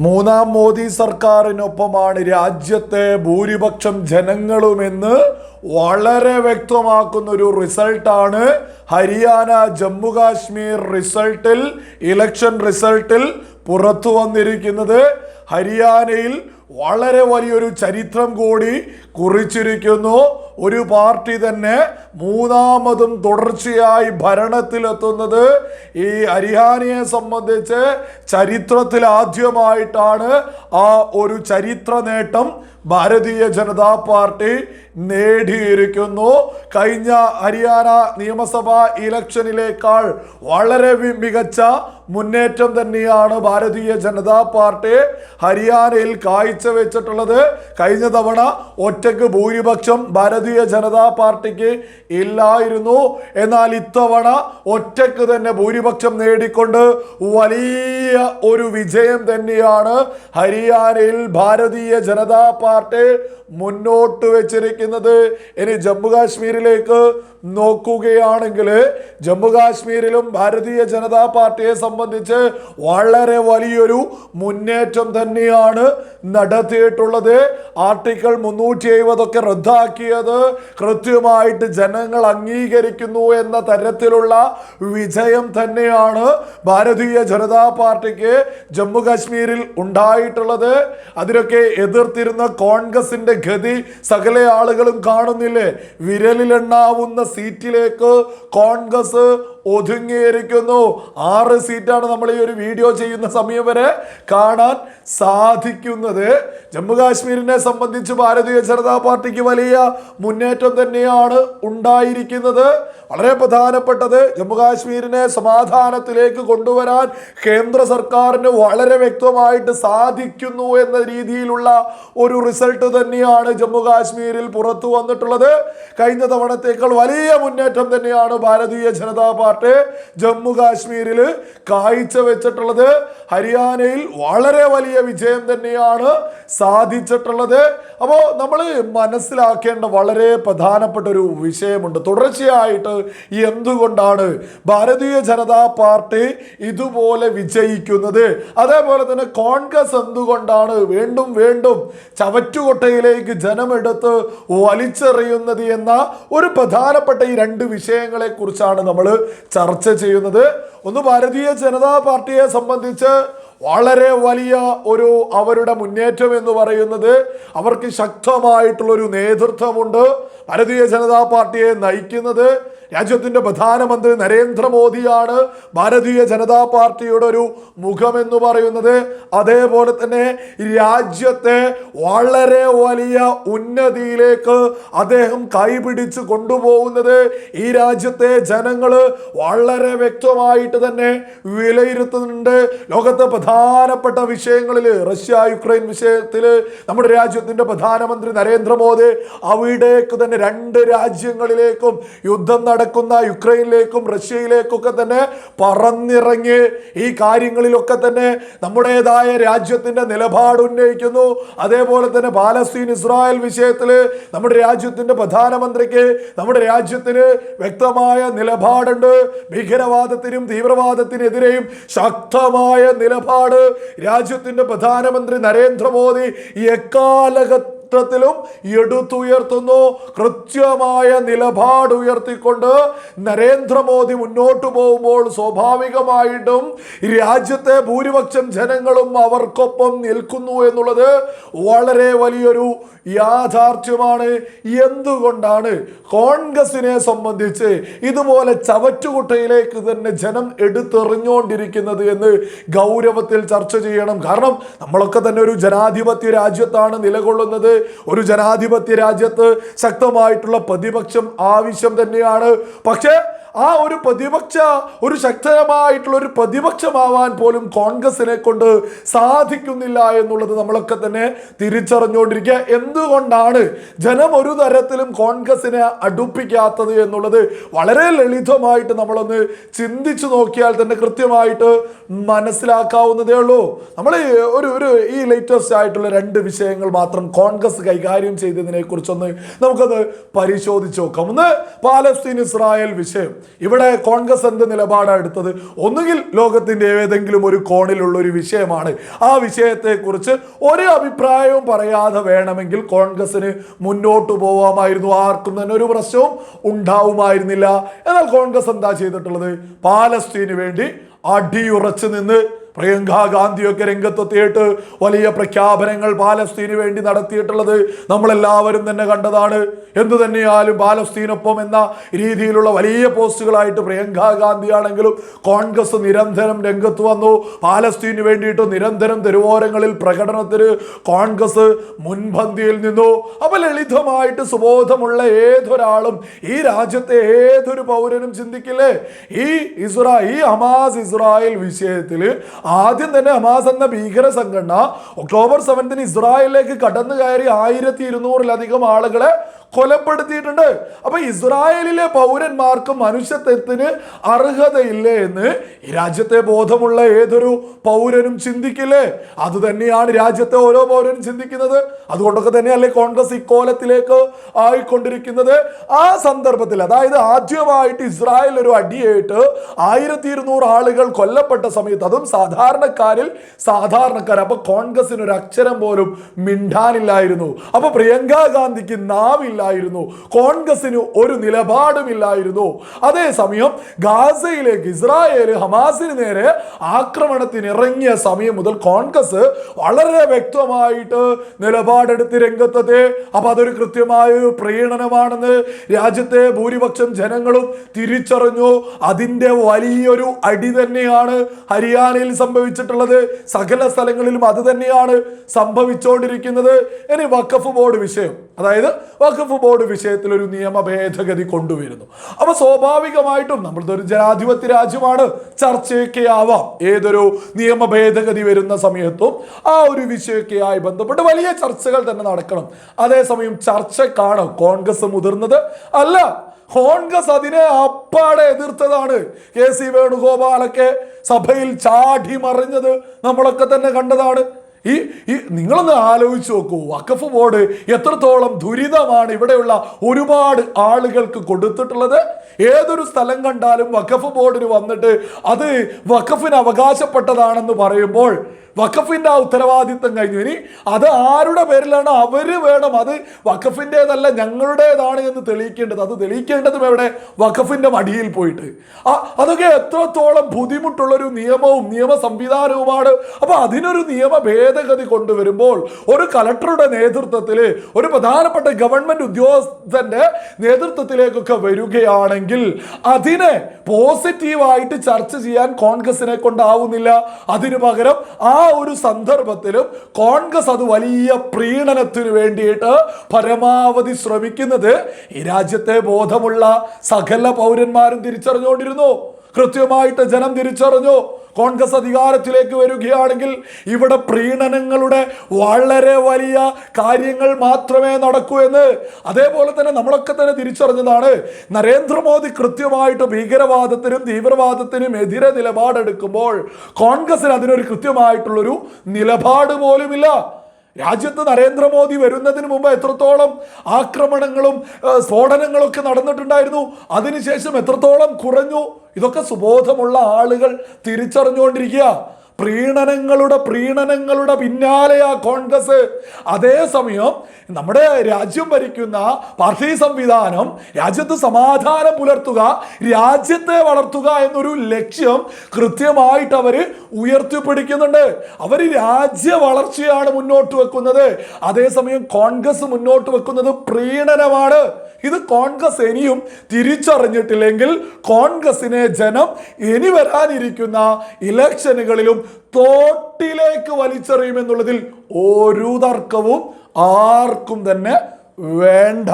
മൂന്നാം മോദി സർക്കാരിനൊപ്പമാണ് രാജ്യത്തെ ഭൂരിപക്ഷം ജനങ്ങളുമെന്ന് വളരെ വ്യക്തമാക്കുന്ന ഒരു റിസൾട്ടാണ് ഹരിയാന ജമ്മു കാശ്മീർ റിസൾട്ടിൽ ഇലക്ഷൻ റിസൾട്ടിൽ പുറത്തു വന്നിരിക്കുന്നത് ഹരിയാനയിൽ വളരെ വലിയൊരു ചരിത്രം കൂടി കുറിച്ചിരിക്കുന്നു. ഒരു പാർട്ടി തന്നെ മൂന്നാമതും തുടർച്ചയായി ഭരണത്തിലെത്തുന്നത് ഈ ഹരിഹാനിയെ സംബന്ധിച്ച് ചരിത്രത്തിൽ ആദ്യമായിട്ടാണ് ആ ഒരു ചരിത്ര നേട്ടം ഭാരതീയ ജനതാ പാർട്ടി നേടിയിരിക്കുന്നു. കഴിഞ്ഞ ഹരിയാന നിയമസഭാ ഇലക്ഷനിലേക്കാൾ വളരെ മികച്ച മുന്നേറ്റം തന്നെയാണ് ഭാരതീയ ജനതാ പാർട്ടി ഹരിയാനയിൽ കാഴ്ചവെച്ചിട്ടുള്ളത്. കഴിഞ്ഞ തവണ ഒറ്റയ്ക്ക് ഭൂരിപക്ഷം ഭാരതീയ ജനതാ പാർട്ടിക്ക് ഇല്ലായിരുന്നു. എന്നാൽ ഇത്തവണ ഒറ്റയ്ക്ക് തന്നെ ഭൂരിപക്ഷം നേടിക്കൊണ്ട് വലിയ ഒരു വിജയം തന്നെയാണ് ഹരിയാനയിൽ ഭാരതീയ ജനതാ പാർട്ടി മുന്നോട്ട് വെച്ചിരിക്കുന്നത്. ഇനി ജമ്മു കാശ്മീരിലേക്ക് നോക്കുകയാണെങ്കിൽ ജമ്മു കാശ്മീരിലും ഭാരതീയ ജനതാ പാർട്ടിയെ സംബന്ധിച്ച് വളരെ വലിയൊരു മുന്നേറ്റം തന്നെയാണ് നടത്തിയിട്ടുള്ളത്. ആർട്ടിക്കിൾ മുന്നൂറ്റി എഴുപതൊക്കെ റദ്ദാക്കിയത് കൃത്യമായിട്ട് ജനങ്ങൾ അംഗീകരിക്കുന്നു എന്ന തരത്തിലുള്ള വിജയം തന്നെയാണ് ഭാരതീയ ജനതാ പാർട്ടിക്ക് ജമ്മു കാശ്മീരിൽ ഉണ്ടായിട്ടുള്ളത്. അതിനൊക്കെ എതിർത്തിരുന്ന കോൺഗ്രസിന്റെ ഗതി സകല ആളുകളും കാണുന്നില്ലേ? വിരലിലെണ്ണാവുന്ന സീറ്റിലേക്ക് കോൺഗ്രസ് ഒതുങ്ങിയിരിക്കുന്നു. ആറ് സീറ്റാണ് നമ്മൾ ഈ ഒരു വീഡിയോ ചെയ്യുന്ന സമയം വരെ കാണാൻ സാധിക്കുന്നത്. ജമ്മു കാശ്മീരിനെ സംബന്ധിച്ച് ഭാരതീയ ജനതാ പാർട്ടിക്ക് വലിയ മുന്നേറ്റം തന്നെയാണ് ഉണ്ടായിരിക്കുന്നത്. വളരെ പ്രധാനപ്പെട്ടത് ജമ്മു കാശ്മീരിനെ സമാധാനത്തിലേക്ക് കൊണ്ടുവരാൻ കേന്ദ്ര സർക്കാരിന് വളരെ വ്യക്തമായിട്ട് സാധിക്കുന്നു എന്ന രീതിയിലുള്ള ഒരു റിസൾട്ട് തന്നെയാണ് ജമ്മു കാശ്മീരിൽ പുറത്തു വന്നിട്ടുള്ളത്. കഴിഞ്ഞ തവണത്തേക്കാൾ വലിയ മുന്നേറ്റം തന്നെയാണ് ഭാരതീയ ജനതാ പാർട്ടി ജമ്മു കാശ്മീരിൽ കാഴ്ചവെച്ചിട്ടുള്ളത് ഹരിയാനയിൽ വളരെ വലിയ വിജയം തന്നെയാണ് സാധിച്ചിട്ടുള്ളത്. അപ്പോൾ നമ്മൾ മനസ്സിലാക്കേണ്ട വളരെ പ്രധാനപ്പെട്ട ഒരു വിഷയമുണ്ട്. തുടർച്ചയായിട്ട് എന്തുകൊണ്ടാണ് ഭാരതീയ ജനതാ പാർട്ടി ഇതുപോലെ വിജയിക്കുന്നത്? അതേപോലെ തന്നെ കോൺഗ്രസ് എന്തുകൊണ്ടാണ് വീണ്ടും വീണ്ടും ചവറ്റുകൊട്ടയിലേക്ക് ജനമെടുത്ത് വലിച്ചെറിയുന്നത് എന്ന ഒരു പ്രധാനപ്പെട്ട ഈ രണ്ട് വിഷയങ്ങളെ കുറിച്ചാണ് നമ്മൾ ചർച്ച ചെയ്യുന്നത്. ഒന്ന് ഭാരതീയ ജനതാ പാർട്ടിയെ സംബന്ധിച്ച് വളരെ വലിയ ഒരു അവരുടെ മുന്നേറ്റം എന്ന് പറയുന്നത് അവർക്ക് ശക്തമായിട്ടുള്ളൊരു നേതൃത്വമുണ്ട്. ഭാരതീയ ജനതാ പാർട്ടിയെ നയിക്കുന്നത് രാജ്യത്തിന്റെ പ്രധാനമന്ത്രി നരേന്ദ്രമോദിയാണ്. ഭാരതീയ ജനതാ പാർട്ടിയുടെ ഒരു മുഖമെന്ന് പറയുന്നത് അതേപോലെ തന്നെ രാജ്യത്തെ വളരെ വലിയ ഉന്നതിയിലേക്ക് അദ്ദേഹം കൈപിടിച്ച് കൊണ്ടുപോകുന്നത് ഈ രാജ്യത്തെ ജനങ്ങൾ വളരെ വ്യക്തമായിട്ട് തന്നെ വിലയിരുത്തുന്നുണ്ട്. ലോകത്തെ പ്രധാനപ്പെട്ട വിഷയങ്ങളിൽ റഷ്യ യുക്രൈൻ വിഷയത്തിൽ നമ്മുടെ രാജ്യത്തിന്റെ പ്രധാനമന്ത്രി നരേന്ദ്രമോദി അവിടേക്ക് തന്നെ രണ്ട് രാജ്യങ്ങളിലേക്കും യുദ്ധം നടക്കുന്ന യുക്രൈനിലേക്കും റഷ്യയിലേക്കൊക്കെ തന്നെ പറന്നിറങ്ങി ഈ കാര്യങ്ങളിലൊക്കെ തന്നെ നമ്മുടേതായ രാജ്യത്തിന്റെ നിലപാട് ഉന്നയിക്കുന്നു. അതേപോലെ തന്നെ പാലസ്തീൻ ഇസ്രായേൽ വിഷയത്തിൽ നമ്മുടെ രാജ്യത്തിന്റെ പ്രധാനമന്ത്രിക്ക് നമ്മുടെ രാജ്യത്തിന് വ്യക്തമായ നിലപാടുണ്ട്. ഭീകരവാദത്തിനും തീവ്രവാദത്തിനെതിരെയും ശക്തമായ നിലപാട് രാജ്യത്തിന്റെ പ്രധാനമന്ത്രി നരേന്ദ്രമോദി എക്കാലഘട്ട ത്തിലും എടുത്തുയർത്തുന്നു. കൃത്യമായ നിലപാട് ഉയർത്തിക്കൊണ്ട് നരേന്ദ്രമോദി മുന്നോട്ട് പോകുമ്പോൾ സ്വാഭാവികമായിട്ടും രാജ്യത്തെ ഭൂരിപക്ഷം ജനങ്ങളും അവർക്കൊപ്പം നിൽക്കുന്നു എന്നുള്ളത് വളരെ വലിയൊരു യാഥാർത്ഥ്യമാണ്. എന്തുകൊണ്ടാണ് കോൺഗ്രസിനെ സംബന്ധിച്ച് ഇതുപോലെ ചവറ്റുകുട്ടയിലേക്ക് തന്നെ ജനം എടുത്തെറിഞ്ഞുകൊണ്ടിരിക്കുന്നത് എന്ന് ഗൗരവത്തിൽ ചർച്ച ചെയ്യണം. കാരണം നമ്മളൊക്കെ തന്നെ ഒരു ജനാധിപത്യ രാജ്യത്താണ് നിലകൊള്ളുന്നത്. ഒരു ജനാധിപത്യ രാജ്യത്ത് ശക്തമായിട്ടുള്ള പ്രതിപക്ഷം ആവശ്യം തന്നെയാണ്. പക്ഷേ ആ ഒരു പ്രതിപക്ഷ ഒരു ശക്തമായിട്ടുള്ള ഒരു പ്രതിപക്ഷമാവാൻ പോലും കോൺഗ്രസിനെ കൊണ്ട് സാധിക്കുന്നില്ല എന്നുള്ളത് നമ്മളൊക്കെ തന്നെ തിരിച്ചറിഞ്ഞുകൊണ്ടിരിക്കുക. എന്തുകൊണ്ടാണ് ജനം ഒരു തരത്തിലും കോൺഗ്രസിനെ അടുപ്പിക്കാത്തത് എന്നുള്ളത് വളരെ ലളിതമായിട്ട് നമ്മളൊന്ന് ചിന്തിച്ചു നോക്കിയാൽ തന്നെ കൃത്യമായിട്ട് മനസ്സിലാക്കാവുന്നതേ ഉള്ളൂ. നമ്മൾ ഒരു ഒരു ഈ ലേറ്റസ്റ്റ് ആയിട്ടുള്ള രണ്ട് വിഷയങ്ങൾ മാത്രം കോൺഗ്രസ് കൈകാര്യം ചെയ്തതിനെ കുറിച്ചൊന്ന് നമുക്കത് പരിശോധിച്ച് നോക്കാം. ഒന്ന് പാലസ്തീൻ ഇസ്രായേൽ വിഷയം. ഇവിടെ കോൺഗ്രസ് എന്ത് നിലപാടാണ് എടുത്തത്? ഒന്നുകിൽ ലോകത്തിന്റെ ഏതെങ്കിലും ഒരു കോണിലുള്ള ഒരു വിഷയമാണ്. ആ വിഷയത്തെക്കുറിച്ച് ഒരു അഭിപ്രായവും പറയാതെ വേണമെങ്കിൽ കോൺഗ്രസിന് മുന്നോട്ട് പോവാമായിരുന്നു. ആർക്കും തന്നെ ഒരു പ്രശ്നവും ഉണ്ടാവുമായിരുന്നില്ല. എന്നാൽ കോൺഗ്രസ് എന്താ ചെയ്തിട്ടുള്ളത്? പാലസ്തീന് വേണ്ടി അടിയുറച്ചു നിന്ന് പ്രിയങ്ക ഗാന്ധിയൊക്കെ രംഗത്തെത്തിയിട്ട് വലിയ പ്രഖ്യാപനങ്ങൾ പാലസ്തീന് വേണ്ടി നടത്തിയിട്ടുള്ളത് നമ്മളെല്ലാവരും തന്നെ കണ്ടതാണ്. എന്തു തന്നെയാലും പാലസ്തീനൊപ്പം എന്ന രീതിയിലുള്ള വലിയ പോസ്റ്റുകളായിട്ട് പ്രിയങ്ക ഗാന്ധി ആണെങ്കിലും കോൺഗ്രസ് നിരന്തരം രംഗത്ത് വന്നു. പാലസ്തീന് വേണ്ടിയിട്ട് നിരന്തരം തെരുവോരങ്ങളിൽ പ്രകടനത്തിന് കോൺഗ്രസ് മുൻപന്തിയിൽ നിന്നു. അപ്പൊ ലളിതമായിട്ട് സുബോധമുള്ള ഏതൊരാളും ഈ രാജ്യത്തെ ഏതൊരു പൗരനും ചിന്തിക്കില്ലേ? ഈ ഇസ്രാ ഈ ഹമാസ് ഇസ്രായേൽ വിഷയത്തിൽ ആദ്യം തന്നെ ഹമാസ് എന്ന ഭീകര സംഘടന ഒക്ടോബർ സെവൻത്തിന് ഇസ്രായേലിലേക്ക് കടന്നു കയറി ആയിരത്തി ഇരുന്നൂറിലധികം ആളുകളെ കൊലപ്പെടുത്തിയിട്ടുണ്ട്. അപ്പൊ ഇസ്രായേലിലെ പൗരന്മാർക്ക് മനുഷ്യത്വത്തിന് അർഹതയില്ലേ എന്ന് രാജ്യത്തെ ബോധമുള്ള ഏതൊരു പൗരനും ചിന്തിക്കില്ലേ? അത് തന്നെയാണ് രാജ്യത്തെ ഓരോ പൗരനും ചിന്തിക്കുന്നത്. അതുകൊണ്ടൊക്കെ തന്നെയല്ലേ കോൺഗ്രസ് ഇക്കോലത്തിലേക്ക് ആയിക്കൊണ്ടിരിക്കുന്നത്. ആ സന്ദർഭത്തിൽ അതായത് ആദ്യമായിട്ട് ഇസ്രായേൽ ഒരു അടിയേറ്റ് ആയിരത്തി ഇരുന്നൂറ് ആളുകൾ കൊല്ലപ്പെട്ട സമയത്ത് അതും സാധാരണക്കാരിൽ സാധാരണക്കാർ അപ്പൊ കോൺഗ്രസിന് ഒരു അക്ഷരം പോലും മിണ്ടാനില്ലായിരുന്നു. അപ്പൊ പ്രിയങ്ക ഗാന്ധിക്ക് നാവില്ലായിരുന്നു കോൺഗ്രസിന് ഒരു നിലപാടുമില്ലായിരുന്നു. അതേസമയം ഗാസയിലേക്ക് ഇസ്രായേൽ ഹമാസിന് നേരെ ആക്രമണത്തിന് ഇറങ്ങിയ സമയം മുതൽ കോൺഗ്രസ് വളരെ വ്യക്തമായിട്ട് നിലപാടെടുത്ത് രംഗത്തത്. അപ്പൊ അതൊരു കൃത്യമായ ഒരു പ്രീണനമാണെന്ന് രാജ്യത്തെ ഭൂരിപക്ഷം ജനങ്ങളും തിരിച്ചറിഞ്ഞു. അതിന്റെ വലിയൊരു അടി തന്നെയാണ് ഹരിയാനയിൽ സംഭവിച്ചിട്ടുള്ളത്. സകല സ്ഥലങ്ങളിലും അത് തന്നെയാണ് സംഭവിച്ചുകൊണ്ടിരിക്കുന്നത് ഇനി വഖഫ് ബോർഡ് വിഷയം. അതായത് വഖഫ് ബോർഡ് വിഷയത്തിൽ ഒരു നിയമ ഭേദഗതി കൊണ്ടുവരുന്നു. അപ്പൊ സ്വാഭാവികമായിട്ടും നമ്മളുടെ ഒരു ജനാധിപത്യ രാജ്യമാണ്. ചർച്ചയൊക്കെ ആവാം. ഏതൊരു നിയമ ഭേദഗതി വരുന്ന സമയത്തും ആ ഒരു വിഷയമൊക്കെയായി ബന്ധപ്പെട്ട് വലിയ ചർച്ചകൾ തന്നെ നടക്കണം. അതേസമയം ചർച്ചക്കാണ് കോൺഗ്രസ് മുതിർന്നത്. അല്ല കോൺഗ്രസ് അതിനെ അപ്പാടെ എതിർത്തതാണ്. കെ സി വേണുഗോപാലൊക്കെ സഭയിൽ ചാടി മറിഞ്ഞത് നമ്മളൊക്കെ തന്നെ കണ്ടതാണ്. ഈ ഈ നിങ്ങളൊന്ന് ആലോചിച്ച് നോക്കൂ. വഖഫ് ബോർഡ് എത്രത്തോളം ദുരിതമാണ് ഇവിടെയുള്ള ഒരുപാട് ആളുകൾക്ക് കൊടുത്തിട്ടുള്ളത്? ഏതൊരു സ്ഥലം കണ്ടാലും വഖഫ് ബോർഡിന് വന്നിട്ട് അത് വഖഫിന് അവകാശപ്പെട്ടതാണെന്ന് പറയുമ്പോൾ വഖഫിന്റെ ആ ഉത്തരവാദിത്തം കഴിഞ്ഞു. ഇനി അത് ആരുടെ പേരിലാണ് അവർ വേണം അത് വഖഫിന്റെതല്ല ഞങ്ങളുടേതാണ് എന്ന് തെളിയിക്കേണ്ടത്. അത് തെളിയിക്കേണ്ടതും എവിടെ? വഖഫിന്റെ മടിയിൽ പോയിട്ട്. ആ അതൊക്കെ എത്രത്തോളം ബുദ്ധിമുട്ടുള്ളൊരു നിയമവും നിയമ സംവിധാനവുമാണ് അപ്പോൾ അതിനൊരു നിയമ ഭേദഗതി കൊണ്ടുവരുമ്പോൾ ഒരു കലക്ടറുടെ നേതൃത്വത്തിൽ ഒരു പ്രധാനപ്പെട്ട ഗവൺമെന്റ് ഉദ്യോഗസ്ഥന്റെ നേതൃത്വത്തിലേക്കൊക്കെ വരികയാണെങ്കിൽ അതിനെ പോസിറ്റീവായിട്ട് ചർച്ച ചെയ്യാൻ കോൺഗ്രസിനെ കൊണ്ടാവുന്നില്ല. അതിനു പകരം ആ ഒരു സന്ദർഭത്തിലും കോൺഗ്രസ് അത് വലിയ പ്രീണനത്തിന് വേണ്ടിയിട്ട് പരമാവധി ശ്രമിക്കുന്നത് ഈ രാജ്യത്തെ ബോധമുള്ള സകല പൗരന്മാരും തിരിച്ചറിഞ്ഞുകൊണ്ടിരുന്നു. കൃത്യമായിട്ട് ജനം തിരിച്ചറിഞ്ഞു. കോൺഗ്രസ് അധികാരത്തിലേക്ക് വരികയാണെങ്കിൽ ഇവിടെ പ്രീണനങ്ങളുടെ വളരെ വലിയ കാര്യങ്ങൾ മാത്രമേ നടക്കൂ എന്ന്. അതേപോലെ തന്നെ നമ്മളൊക്കെ തന്നെ തിരിച്ചറിഞ്ഞതാണ് നരേന്ദ്രമോദി കൃത്യമായിട്ട് ഭീകരവാദത്തിനും തീവ്രവാദത്തിനും എതിരെ നിലപാടെടുക്കുമ്പോൾ കോൺഗ്രസിന് അതിനൊരു കൃത്യമായിട്ടുള്ളൊരു നിലപാട് പോലുമില്ല. രാജ്യത്ത് നരേന്ദ്രമോദി വരുന്നതിന് മുമ്പ് എത്രത്തോളം ആക്രമണങ്ങളും സ്ഫോടനങ്ങളൊക്കെ നടന്നിട്ടുണ്ടായിരുന്നു അതിനുശേഷം എത്രത്തോളം കുറഞ്ഞു? ഇതൊക്കെ സുബോധമുള്ള ആളുകൾ തിരിച്ചറിഞ്ഞുകൊണ്ടിരിക്കുക. പ്രീണനങ്ങളുടെ പ്രീണനങ്ങളുടെ പിന്നാലെയാ കോൺഗ്രസ്. അതേസമയം നമ്മുടെ രാജ്യം ഭരിക്കുന്ന പാർട്ടി സംവിധാനം രാജ്യത്ത് സമാധാനം പുലർത്തുക രാജ്യത്തെ വളർത്തുക എന്നൊരു ലക്ഷ്യം കൃത്യമായിട്ട് അവർ ഉയർത്തിപ്പിടിക്കുന്നുണ്ട്. അവർ രാജ്യ വളർച്ചയാണ് മുന്നോട്ട് വെക്കുന്നത്. അതേസമയം കോൺഗ്രസ് മുന്നോട്ട് വെക്കുന്നത് പ്രീണനമാണ്. ഇത് കോൺഗ്രസ് ഇനിയും തിരിച്ചറിഞ്ഞിട്ടില്ലെങ്കിൽ കോൺഗ്രസിനെ ജനം ഇനി വരാനിരിക്കുന്ന ഇലക്ഷനുകളിലും തോട്ടിലേക്ക് വലിച്ചെറിയുമെന്നുള്ളതിൽ ഒരു തർക്കവും ആർക്കും തന്നെ വേണ്ട.